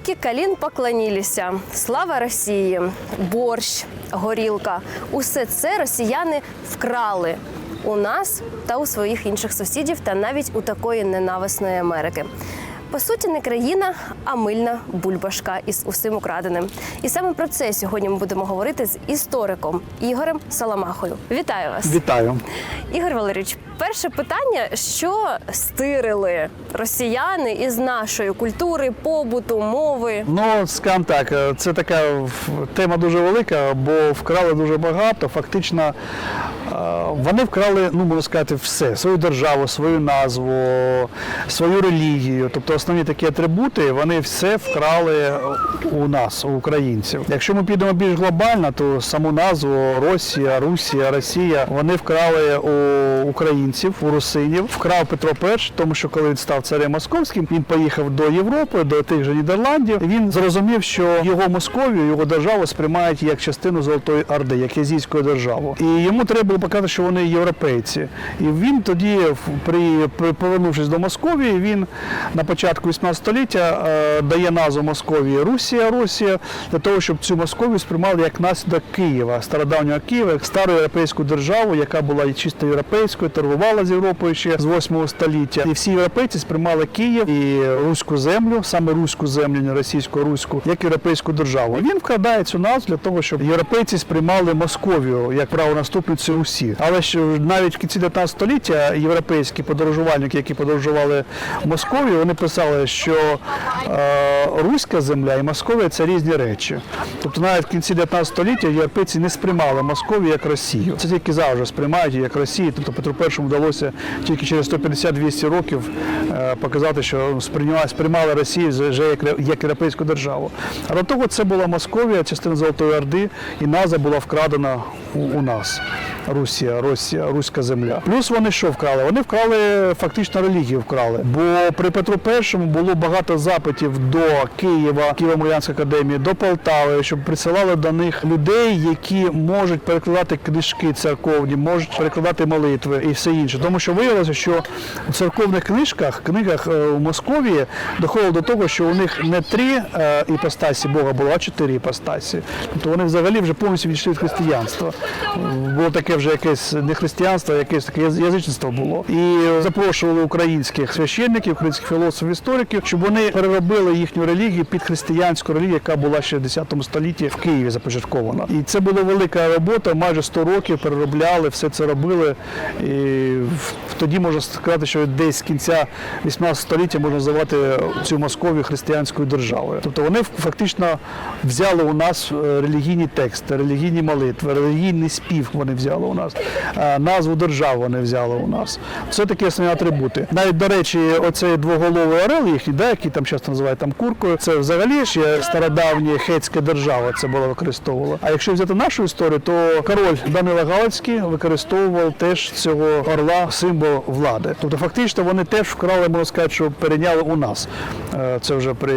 Ветки калін поклонілися. Слава Росії, борщ, горілка. Усе це росіяни вкрали у нас та у своїх інших сусідів, та навіть у такої ненависної Америки. По суті, не країна, а мильна бульбашка із усім украденим. І саме про це сьогодні ми будемо говорити з істориком Ігорем Саламахою. Вітаю вас! Вітаю. Ігор Валерійович, перше питання: що стирили росіяни із нашої культури, побуту, мови? Ну, скажімо так, це така тема дуже велика, бо вкрали дуже багато. Фактично, вони вкрали, ну можна сказати, все: свою державу, свою назву, свою релігію. Тобто основні такі атрибути, вони все вкрали у нас, у українців. Якщо ми підемо більш глобально, то саму назву Росія, Русія, Росія, вони вкрали у українців, у русинів. Вкрав Петро І, тому що коли він став царем московським, він поїхав до Європи, до тих же Нідерландів. Він зрозумів, що його Московію, його державу сприймають як частину Золотої Орди, як язійську державу. І йому треба показати, що вони європейці. І він тоді, при, повернувшись до Московії, він на початку 18 століття е, дає назву Московії Русія, Русія, для того, щоб цю Московію сприймали як наслідок Києва, стародавнього Києва, як стару європейську державу, яка була чисто європейською, торгувала з Європою ще з 8 століття. І всі європейці сприймали Київ і руську землю, саме руську землю, не російську, руську, як європейську державу. І він вкладає цю назву для того, щоб європейці сприймали Московію як правонаступницю Русі. Але що навіть в кінці 19 століття європейські подорожувальники, які подорожували в Московію, вони писали, що е, руська земля і Московія це різні речі. Тобто навіть в кінці 19 століття європейці не сприймали Московію як Росію. Це тільки завжди сприймають її як Росію. Тобто Петру І вдалося тільки через 150-200 років е, показати, що сприймали, Росію вже як, як європейську державу. А до того це була Московія, частина Золотої Орди, і назва була вкрадена у, у нас. Русія, Росія, Руська земля. Плюс вони що вкрали? Вони вкрали фактично релігію вкрали. Бо при Петру І було багато запитів до Києва, Києво-Могилянської академії, до Полтави, щоб присилали до них людей, які можуть перекладати книжки церковні, можуть перекладати молитви і все інше. Тому що виявилося, що у церковних книжках, книгах е, у Московії доходило до того, що у них не три е, іпостасі Бога було, а чотири іпостасі. Тобто вони взагалі вже повністю відійшли від християнства. Було таке вже якесь не християнство, а якесь таке язичництво було. І запрошували українських священників, українських філософів, істориків, щоб вони переробили їхню релігію під християнську релігію, яка була ще в 10 столітті в Києві започаткована. І це була велика робота, майже 100 років переробляли, все це робили. І тоді можна сказати, що десь з кінця 18 століття можна називати цю Московію християнською державою. Тобто вони фактично взяли у нас е, релігійні тексти, релігійні молитви, релігійний спів вони взяли у нас, е, назву держави вони взяли у нас. Це такі основні атрибути. Навіть, до речі, оцей двоголовий орел їхній, да, який там часто називають там куркою, це взагалі ще стародавня хетська держава це була використовувала. А якщо взяти нашу історію, то король Данила Галицький використовував теж цього орла символ влади. Тобто, фактично, вони теж вкрали, можна сказати, що перейняли у нас. Е, Це вже при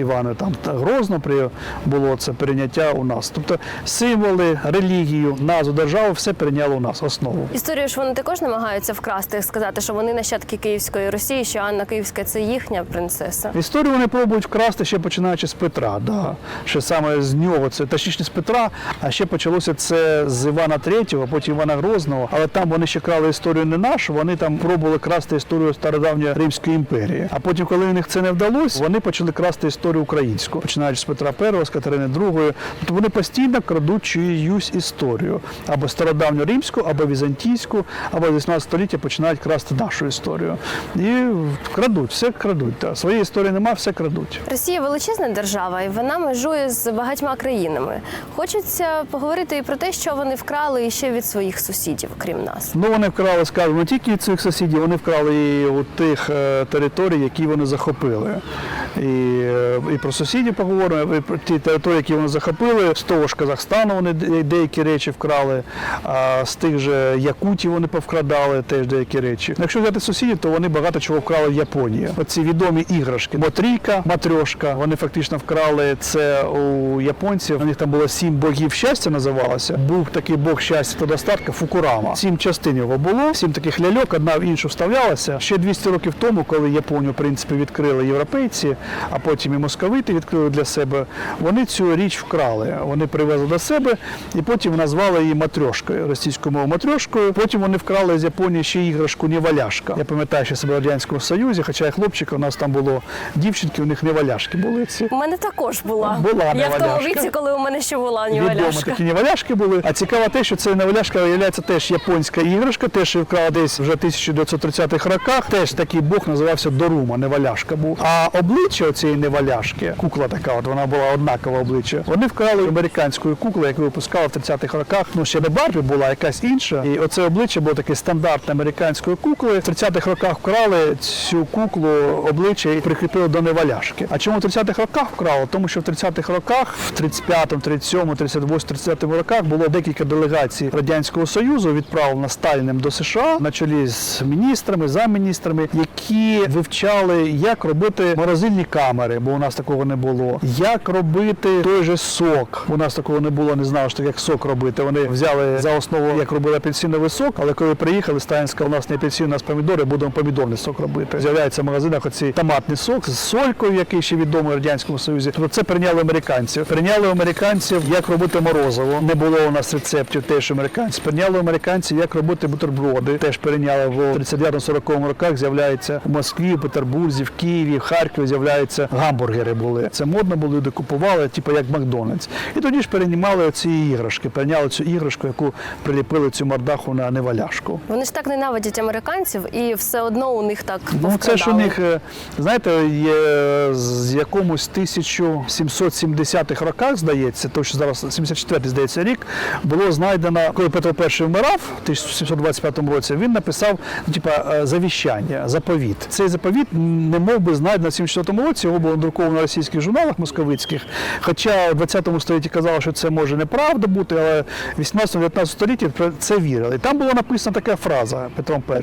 Івані там Грозно при було це прийняття у нас. Тобто символи, релігію, назву держави все перейняло у нас, основу. Історію ж вони також намагаються вкрасти, сказати, що вони нащадки Київської Росії, що Анна Київська це їхня принцеса. Історію вони пробують вкрасти ще починаючи з Петра. Да. Ще саме з нього, це точніше з Петра, а ще почалося це з Івана III, потім Івана Грозного. Але там вони ще крали історію не нашу, вони там пробували красти історію стародавньої Римської імперії. А потім, коли у них це не вдалося, вони почали красти історію українську, починаючи з Петра І, з Катерини II. Тобто вони постійно крадуть чиюсь історію або стародавню римську, або візантійську, або з 18 століття починають красти нашу історію. І крадуть, все крадуть. Так. Своєї історії нема, все крадуть. Росія величезна держава, і вона межує з багатьма країнами. Хочеться поговорити і про те, що вони вкрали ще від своїх сусідів, крім нас. Ну вони вкрали, скажімо, не тільки від цих сусідів, вони вкрали і у тих е, територій, які вони захопили. І, е, і про сусідів поговоримо, і про ті території, які вони захопили. З того ж Казахстану вони деякі речі вкрали, а з тих же Якутів вони повкрадали теж деякі речі. Якщо взяти сусідів, то вони багато чого вкрали в Японії. Оці відомі іграшки. Мотрійка, матрьошка, вони фактично вкрали це у японців. У них там було сім богів щастя, називалося. Був такий бог щастя та достатка Фукурама. Сім частин його було, сім таких ляльок, одна в іншу вставлялася. Ще 200 років тому, коли Японію в принципі відкрили європейці, а потім і московити відкрили для себе. Вони цю річ вкрали. Вони привезли до себе і потім назвали її матрьошкою, російською мовою матрьошкою. Потім вони вкрали з Японії ще іграшку Неваляшка. Я пам'ятаю, що себе в Радянському Союзі, хоча я хлопчика, у нас там було дівчинки, у них неваляшки були ці. У мене також була. Була Я в тому віці, коли у мене ще була Відомо неваляшка. такі неваляшки були. А цікаво те, що це неваляшка виявляється теж японська іграшка, теж вкрала десь вже 1930-х роках. Теж такий бог називався Дорума, неваляшка був. А обличчя цієї неваляшки, кукла така, от вона була однакове обличчя. Вони вкрали американської кукли, яку випускали в 30-х роках. Ну ще не Барбі була, якась інша. І оце обличчя було таке стандартне американської кукли. В 30-х роках вкрали цю куклу обличчя і прикріпили до неваляшки. А чому в 30-х роках вкрали? Тому що в 30-х роках, в 35-му, 37-му, 38-му, 30-му роках було декілька делегацій Радянського Союзу відправлено Сталіним до США на чолі з міністрами, замміністрами, які вивчали, як робити морозильні камери, бо у нас такого не було. Як робити той же сок. У нас такого не було, не знав, що як сок робити. Вони взяли за основу, як робили апельсиновий сок, але коли приїхали, Сталін у нас не апельсин, у нас помідори, будемо помідорний сок робити. З'являється в магазинах оцей томатний сок з солькою, який ще відомий в радянському союзі. Тобто це прийняли американці. Прийняли американців, як робити морозиво. Не було у нас рецептів теж американців. Прийняли американці, як робити бутерброди. Теж перейняли в 39-40 роках. З'являється в Москві, в Петербурзі, в Києві, в Харкові з'являються гамбургери. Були це модно було, люди купували, типу як Макдональдс. І тоді ж переймали ці іграшки. Прийняли цю іграшку, яку приліпили цю мордаху на неваляшку. Вони ж так ненавидять американців, і все одно у них так Ну, це ж у них, е, знаєте, є з якомусь 1770-х роках, здається, то що зараз 74-й, здається, рік, було знайдено, коли Петро І вмирав в 1725 році, він написав ну, типа, е, завіщання, заповіт. Цей заповіт не мов би знайдено в 74 році, його було друковано в російських журналах московицьких. Хоча в 20 столітті казали, що це може неправда бути, але в 18-19 столітті це вірили. Там була написана така фраза Петром І,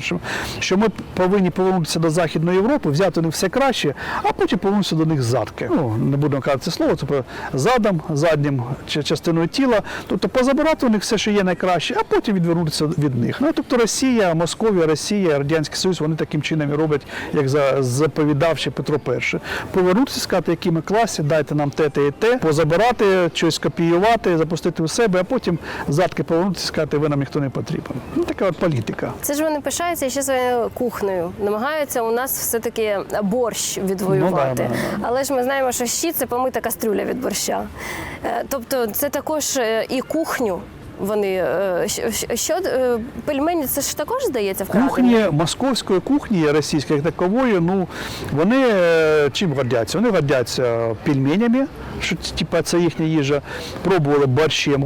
що ми повинні повернутися до Західної Європи, взяти у них все краще, а потім повернутися до них задки. Ну, не будемо казати це слово, це задом, заднім частиною тіла. Тобто позабирати у них все, що є найкраще, а потім відвернутися від них. Ну тобто Росія, Московія, Росія, Радянський Союз, вони таким чином і роблять, як за заповідав Петро І. Повернутися, сказати, які ми класі, дайте нам те, те і те, позабирати, щось копіювати, запустити у себе, а потім задки повернутися, сказати, ви нам ніхто не потрібен. Ну така от політика. Це ж вони пишаються ще своєю кухнею. Намагаються у нас все-таки борщ відвоювати. Ну, да, да, да. Але ж ми знаємо, що щі це помита кастрюля від борща. Е, Тобто це також е, і кухню. Вони е, що, що е, пельмені, це ж також здається вкрадені? Кухні московської кухні російської такової, ну вони е, чим гордяться? Вони гордяться пельменями, що типа це їхня їжа. Пробували борщем,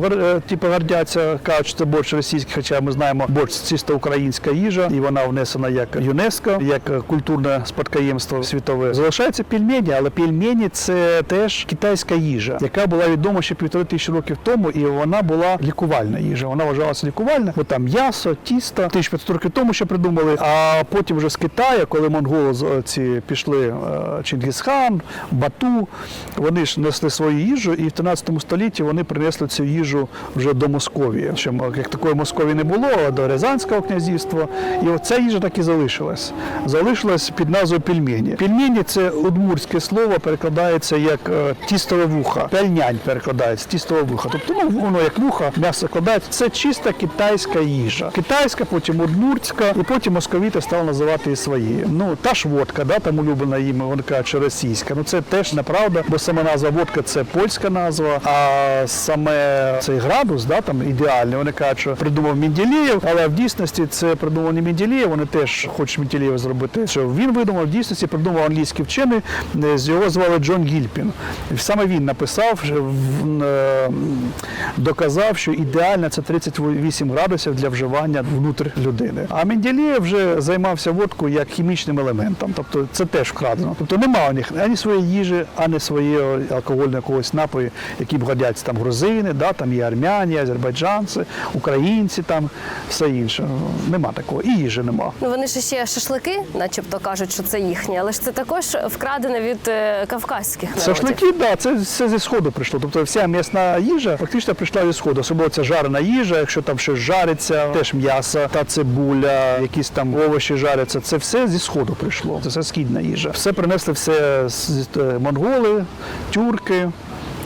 типу гордяться, кажуть, що це борщ російський, хоча ми знаємо, борщ чисто українська їжа, і вона внесена як ЮНЕСКО, як культурне спадкоємство світове. Залишаються пельмені, але пельмені це теж китайська їжа, яка була відома ще півтори тисячі років тому, і вона була лікувальна їжа. Вона вважалася лікувальна, бо там м'ясо, тісто. 1500 років тому ще придумали. А потім вже з Китаю, коли монголи ці пішли е, Чингісхан, Бату, вони ж несли свою їжу, і в 13 столітті вони принесли цю їжу вже до Московії. Що як такої Московії не було, а до Рязанського князівства. І оця їжа так і залишилась. Залишилась під назвою пельмені. Пельмені це удмурське слово, перекладається як е, тістове вуха. Пельнянь перекладається, тістове вуха. Тобто ну, воно як вуха, м'ясо кладається. Це чиста китайська їжа. Китайська, потім удмуртська, і потім московіти стали називати її своєю. Ну, та ж водка, да, там улюблена їм, вони кажуть, що російська. Ну це теж неправда, бо сама назва водка це польська назва, а саме цей градус, да, там ідеальний, вони кажуть, що придумав Менделєєв, але в дійсності це придумав не Менделєєв, вони теж хочуть Менделєєва зробити. Що він видумав, в дійсності придумав англійський вчений, е, його звали Джон Гільпін. І саме він написав, в- е, доказав, що ідеально це 38 градусів для вживання внутрі людини. А Менделєєв вже займався водкою як хімічним елементом, тобто це теж вкрадено. Тобто немає у них ані своєї їжі, ані своєї алкогольного якогось напою, яким годяться там грузини, да, там є армяні, азербайджанці, українці, там все інше. Нема такого. І їжі нема. Ну вони ж ще шашлики, начебто кажуть, що це їхні, але ж це також вкрадене від е, кавказьких народів. Шашлики, да, це все зі сходу прийшло. Тобто вся м'ясна їжа фактично прийшла зі сходу, особливо ця жарена їжа, якщо там щось жариться, теж м'ясо та цибуля, якісь там овочі жаряться. Це все зі сходу прийшло. Це все східна їжа. Все принесли все з е, монголи, тюрки.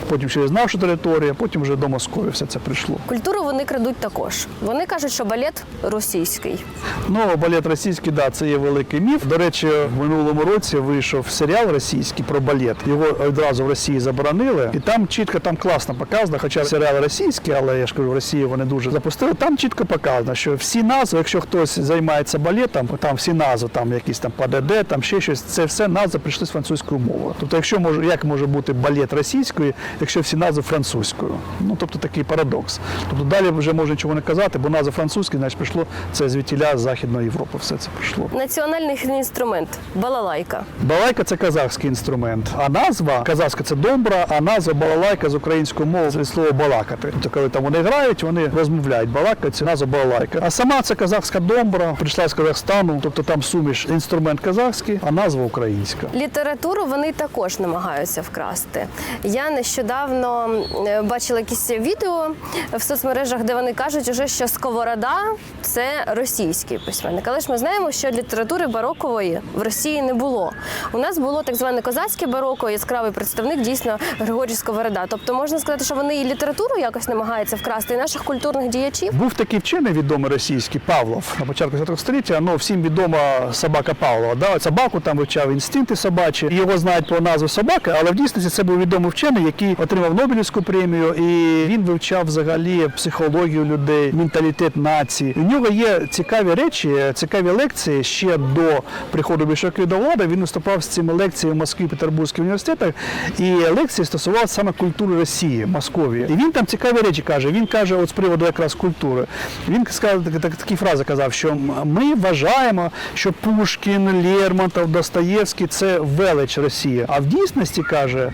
Потім через нашу територію, потім вже до Москові все це прийшло. Культуру вони крадуть також. Вони кажуть, що балет російський. Ну, балет російський, да, це є великий міф. До речі, в минулому році вийшов серіал російський про балет. Його одразу в Росії заборонили, і там чітко, там класно показано. Хоча серіал російський, але я ж кажу, в Росії вони дуже запустили. Там чітко показано, що всі назви, якщо хтось займається балетом, там всі назви, там якісь там ПДД, там ще щось, це все назви прийшли з французької мови. Тобто, якщо може, як може бути балет російською, якщо всі назви французькою? Ну тобто такий парадокс. Тобто далі вже може нічого не казати, бо назва французька, значить прийшло це звідтіля з Західної Європи. Все це прийшло. Національний інструмент балалайка. Балалайка це казахський інструмент, а назва казахська це домбра, а назва балалайка з української мови від слова балакати. Тобто, коли там вони грають, вони розмовляють. Балакають, це назва балалайка. А сама це казахська домбра, прийшла з Казахстану, тобто там суміш інструмент казахський, а назва українська. Літературу вони також намагаються вкрасти. Я нещодавно е, бачила якісь відео в соцмережах, де вони кажуть, уже, що Сковорода це російський письменник. Але ж ми знаємо, що літератури барокової в Росії не було. У нас було так зване козацьке бароко, яскравий представник дійсно Григорій Сковорода. Тобто можна сказати, що вони і літературу якось намагаються вкрасти, і наших культурних діячів. Був такий вчений відомий російський Павлов на початку 20 століття. Ну всім відома собака Павлова. Да? Собаку там вивчав інстинкти собачі. Його знають по назві собаки, але в дійсності це був відомий вчений, який отримав Нобелівську премію, і він вивчав взагалі психологію людей, менталітет нації. У нього є цікаві речі, цікаві лекції ще до приходу більшовиків до влади. Він виступав з цими лекціями в Москві, Петербурзьких університетах, і лекції стосувалися саме культури Росії, Московії. І він там цікаві речі каже. Він каже, от з приводу якраз культури. Він сказав так, так, такі фрази казав, що ми вважаємо, що Пушкін, Лермонтов, Достоєвський це велич Росії. А в дійсності каже,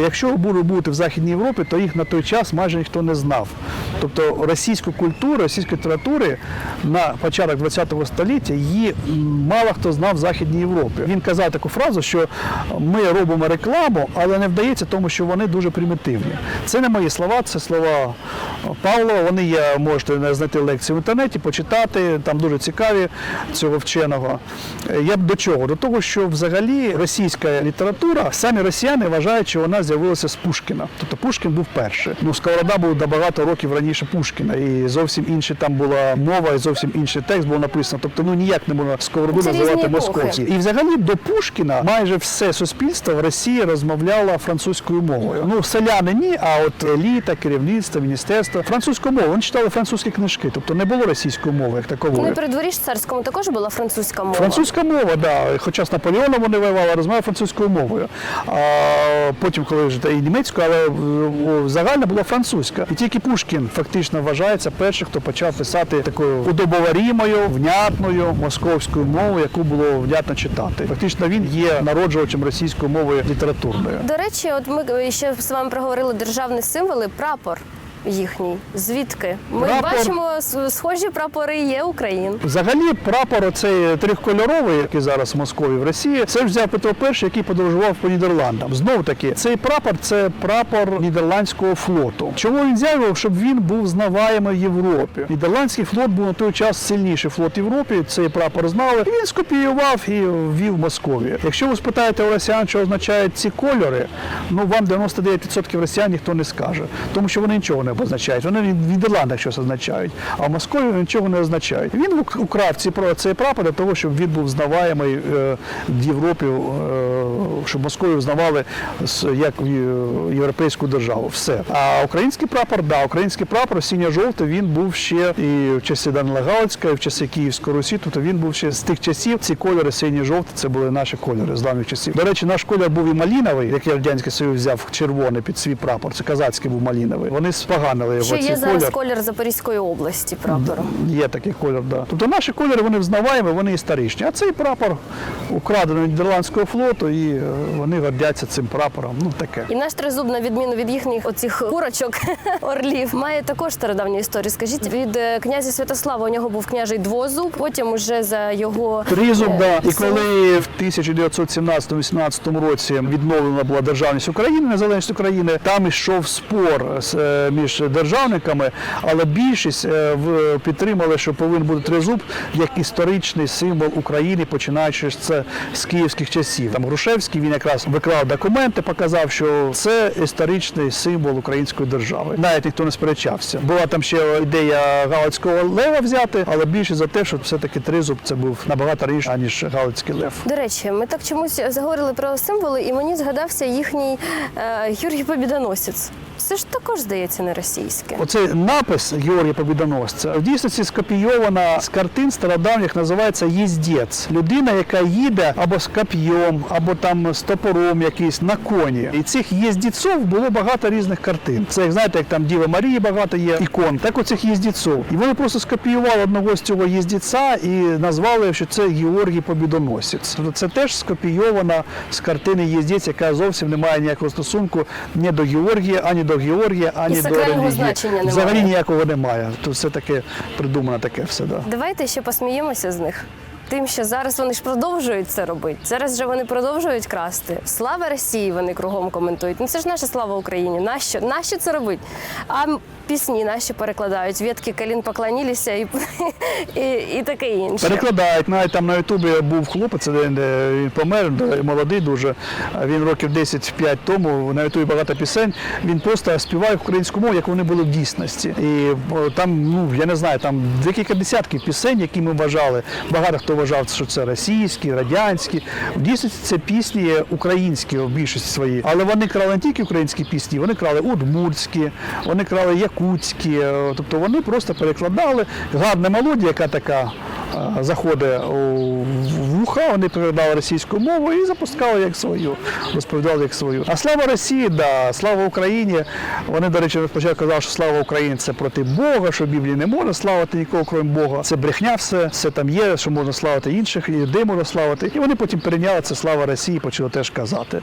якщо буду бути в Західній Європі, то їх на той час майже ніхто не знав. Тобто російську культуру, російської літератури на початок ХХ століття її мало хто знав в Західній Європі. Він казав таку фразу, що ми робимо рекламу, але не вдається тому, що вони дуже примітивні. Це не мої слова, це слова Павлова. Вони є, можете знайти лекції в інтернеті, почитати, там дуже цікаві цього вченого. Я б до чого? До того, що взагалі російська література, самі росіяни вважають, що вона з'явилася з Пушкіна. Тобто Пушкін був перший. Ну, Сковорода був до багато років раніше Пушкіна, і зовсім інша там була мова, і зовсім інший текст був написано. Тобто, ну ніяк не можна сковороду Це називати московським. І взагалі до Пушкіна майже все суспільство в Росії розмовляло французькою мовою. Ну, селяни ні, а от еліта, керівництво, міністерство французькою мовою. Вони читали французькі книжки, тобто не було російської мови як Ну такової. і при дворі царському також була французька мова. Французька мова, да. Хоча з Наполеоном вони воювали, розмовляли французькою мовою. А потім, коли вже та і німецькою, але о, загальна була французька. І тільки Пушкін фактично вважається першим, хто почав писати такою удобоварімою, внятною московською мовою, яку було внятно читати. Фактично він є народжувачем російської мови літературної. До речі, от ми ще з вами проговорили державні символи, прапор їхній. Звідки? Ми Прапор- бачимо схожі прапори є України. Взагалі, прапор оцей трьохкольоровий, який зараз в Москві в Росії, це взяв Петро І, який подорожував по Нідерландам. Знов таки, цей прапор це прапор нідерландського флоту. Чому він взяв його? Щоб він був знаваємий в Європі. Нідерландський флот був на той час сильніший флот Європі. Цей прапор знали. І він скопіював і ввів в Москові. Якщо ви спитаєте у росіян, що означають ці кольори, ну вам 99% росіян ніхто не скаже, тому що вони нічого не обозначають. Вони в Нідерландах щось означають, а в Москві нічого не означають. Він ук- украв ці цей прапор для того, щоб він був знаваємий е, в Європі, е, щоб Московію знавали як е, європейську державу. Все. А український прапор, да, український прапор синьо-жовтий, він був ще і в часи Данила Галицька, і в часи Київської Русі. Тобто він був ще з тих часів. Ці кольори синьо-жовті, це були наші кольори з давніх часів. До речі, наш колір був і маліновий, який радянський Союз взяв червоний під свій прапор. Це казацький був маліновий. Вони споганили його цей є зараз колір. колір Запорізької області прапору. Є такий колір, да. Тобто наші кольори вони взнаваємо, вони історичні. А цей прапор украдений Нідерландського флоту, і е, вони гордяться цим прапором. Ну таке. І наш тризуб, на відміну від їхніх оцих курочок орлів, має також стародавню історію. Скажіть, від е, князя Святослава у нього був княжий двозуб, потім уже за його Тризуб, е, да. І коли в 1917-18 році відновлена була державність України, незалежність України, там ішов спор е, між між державниками, але більшість е, в- підтримали, що повинен бути тризуб як історичний символ України, починаючи це з київських часів. Там Грушевський він якраз виклав документи, показав, що це історичний символ української держави. Навіть ніхто не сперечався. Була там ще ідея Галицького лева взяти, але більше за те, що все-таки тризуб це був набагато раніше, аніж Галицький лев. До речі, ми так чомусь заговорили про символи, і мені згадався їхній е, Юрій Побідоносець. Це ж також здається не російське. Оцей напис Георгія Побідоносця в дійсності скопійована з картин стародавніх, називається їздець. Людина, яка їде або з коп'єм, або там з топором якийсь на коні. І цих їздеців було багато різних картин. Це як знаєте, як там Діва Марії багато є ікон, так оцих їздеців. І вони просто скопіювали одного з цього їздеця і назвали, що це Георгій Побідоносець. Тобто це теж скопійована з картини їздець, яка зовсім не має ніякого стосунку ні до Георгія, ані до Георгія, ані до релігії. значення немає. Взагалі ніякого немає. Тут все таке придумано таке все. Да. Давайте ще посміємося з них. Тим, що зараз вони ж продовжують це робити. Зараз же вони продовжують красти. Слава Росії! Вони кругом коментують. Ну це ж наша слава Україні. Нащо? Нащо це робить? А пісні наші перекладають. Ветки колін поклонілися і, і, і таке інше. Перекладають, навіть там на Ютубі був хлопець, він помер, молодий дуже. Він років 10-5 тому на Ютубі багато пісень. Він просто співає українську мову, як вони були в дійсності. І там, ну я не знаю, там декілька десятків пісень, які ми вважали. Багато хто вважав, що це російські, радянські. В дійсності це пісні українські в більшості свої. Але вони крали не тільки українські пісні, вони крали удмуртські, вони крали якутські. Тобто вони просто перекладали. Гарна мелодія, яка така е, заходить у вуха, вони перекладали російську мову і запускали як свою, розповідали як свою. А слава Росії, да, слава Україні. Вони, до речі, спочатку казали, що слава Україні це проти Бога, що Біблії не можна славити нікого, крім Бога. Це брехня все, все там є, що можна славити інших, і людей можна славити. І вони потім перейняли це слава Росії, почали теж казати.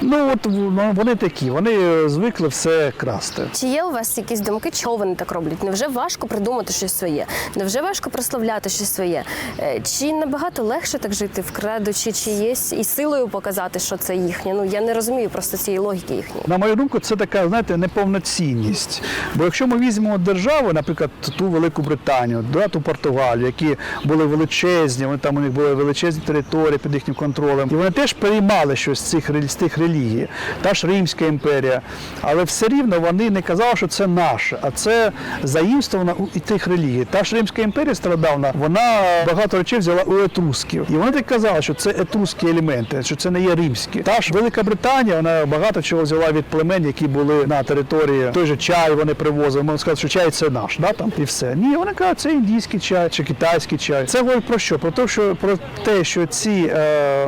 Ну от ну, вони такі, вони звикли все красти. Чи є у вас якісь думки, чого вони так роблять? Невже важко придумати щось своє? Невже важко прославляти щось своє? Е, Чи набагато легше так жити, вкрадучи чиєсь і силою показати, що це їхнє? Ну я не розумію просто цієї логіки їхньої. На мою думку, це така, знаєте, неповноцінність. Бо якщо ми візьмемо державу, наприклад, ту Велику Британію, да, ту Португалію, які були величезні, вони там у них були величезні території під їхнім контролем, і вони теж переймали щось з цих з тих релігій, та ж Римська імперія. Але все рівно вони не казали, що це наше, а це заїмствовано у тих релігій. Та ж Римська імперія стародавна, вона багато речей взяла у етрусків. І вони так казали, що це етрускі елементи, що це не є римські. Та ж Велика Британія, вона багато чого взяла від племен, які були на території. Той же чай вони привозили. Можна сказати, що чай це наш, да, там і все. Ні, вони кажуть, це індійський чай чи китайський чай. Це говорить про що? Про те, що про те, що ці е,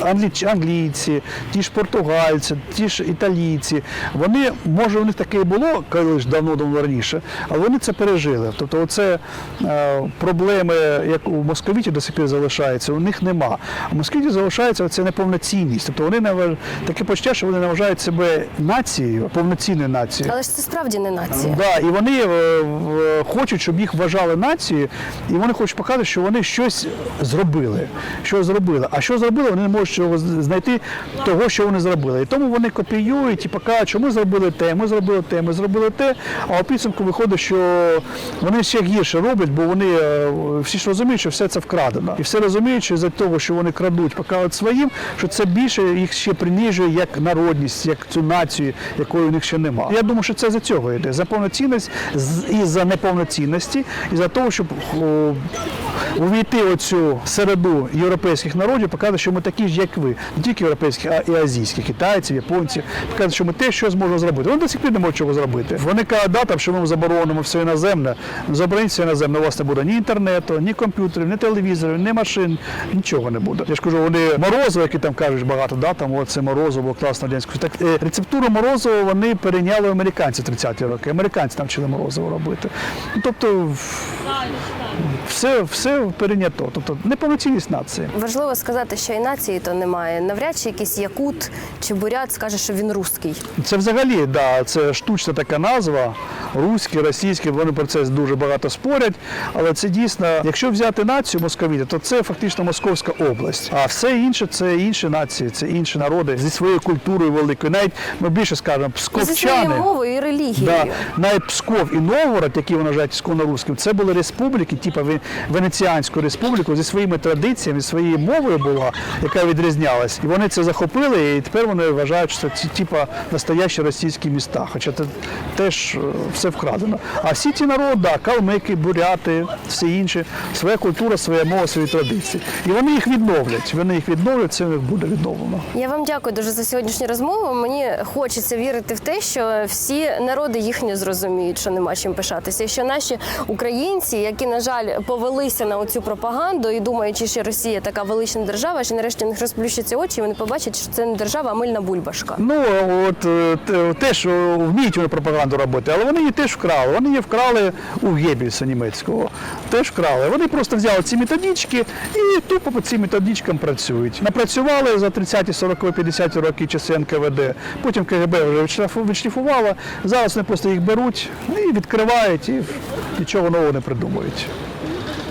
англі- англійці, ті ж португальці, ті ж італійці, вони може у них таке і було колись давно давно раніше, але вони це пережили. Тобто, оце е, проблеми, як у московіті до сих пір залишаються, у них нема. А в московіті залишається оця неповноцінність. Тобто вони не таке почуття, що вони не вважають себе нацією, повноцінною нацією. Але ж це справді не нація. Да, і вони е, в- хочуть, щоб їх вважали нацією, і вони хочуть показати, що вони щось зробили. Що зробили. А що зробили, вони не можуть знайти того, що вони зробили. І тому вони копіюють і показують, що ми зробили те, ми зробили те, ми зробили те. А у підсумку виходить, що вони ще гірше роблять, бо вони е, всі ж розуміють, що все це вкрадено. І все розуміють, що з-за того, що вони крадуть, показують своїм, що це більше їх ще принижує як народність, як цю націю, якої у них ще нема. Я думаю, що це за цього йде. За повноцінність і за неповноцінності, і за того, щоб увійти оцю середу європейських народів, показати, що ми такі ж, як ви, не тільки європейські, а і азійські, китайців, японців, показати, що ми те, що зможемо зробити. Вони до сих пір не можуть чого зробити. Вони кажуть, да, там, що ми заборонимо все іноземне. Забороніть все іноземне, у вас не буде ні інтернету, ні комп'ютерів, ні телевізорів, ні машин, нічого не буде. Я ж кажу, вони морозиво, які там кажуть багато, да, там от це морозиво, класно радянську. Так е, рецептуру морозива вони перейняли американці 30-ті роки. Американці там вчили морозиво робити. Ну, тобто все, все перейнято. Тобто неповноцінність нації. Важливо сказати, що і нації то немає. Навряд чи якийсь якут чи бурят скаже, що він русський. Це взагалі да, це штучна така назва. руські, російські, вони про це дуже багато спорять. Але це дійсно, якщо взяти націю московіти, то це фактично Московська область. А все інше це інші нації, це інші народи зі своєю культурою великою. Навіть ми більше скажемо, Зі своєю псковчани. мовою і релігією. Да, навіть Псков і Новгород, які вважають ісконно-руським, це були республіки, типу Ве- Венеціанську республіку зі своїми традиціями, своєю мовою була, яка відрізнялась. І вони це захопили, і тепер вони вважають, що це типа настоящі російські міста. Хоча це теж е, все вкрадено. А всі ті народи, да, калмики, буряти, всі інші, своя культура, своя мова, свої традиції. І вони їх відновлять. Вони їх відновлять, це буде відновлено. Я вам дякую дуже за сьогоднішню розмову. Мені хочеться вірити в те, що всі народи їхньо зрозуміють, що нема чим пишатися. І що наші українці, які, на жаль, повелися на оцю пропаганду і думаючи, що Росія така велична держава, що нарешті в них розплющаться очі, і вони побачать, що це не держава, а мильна бульбашка. Ну от е, теж вміють вони пропаганду робити, але вони її теж вкрали. Вони її вкрали у Геббельса німецького. Теж вкрали. Вони просто взяли ці методички і тупо по цим методичкам працюють. Напрацювали за 30, 40, 50 роки часи НКВД. Потім КГБ вже відшліфу- відшліфувало. Зараз вони просто їх беруть і відкривають, і нічого нового не придумують.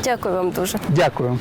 Дякую вам дуже. Дякую.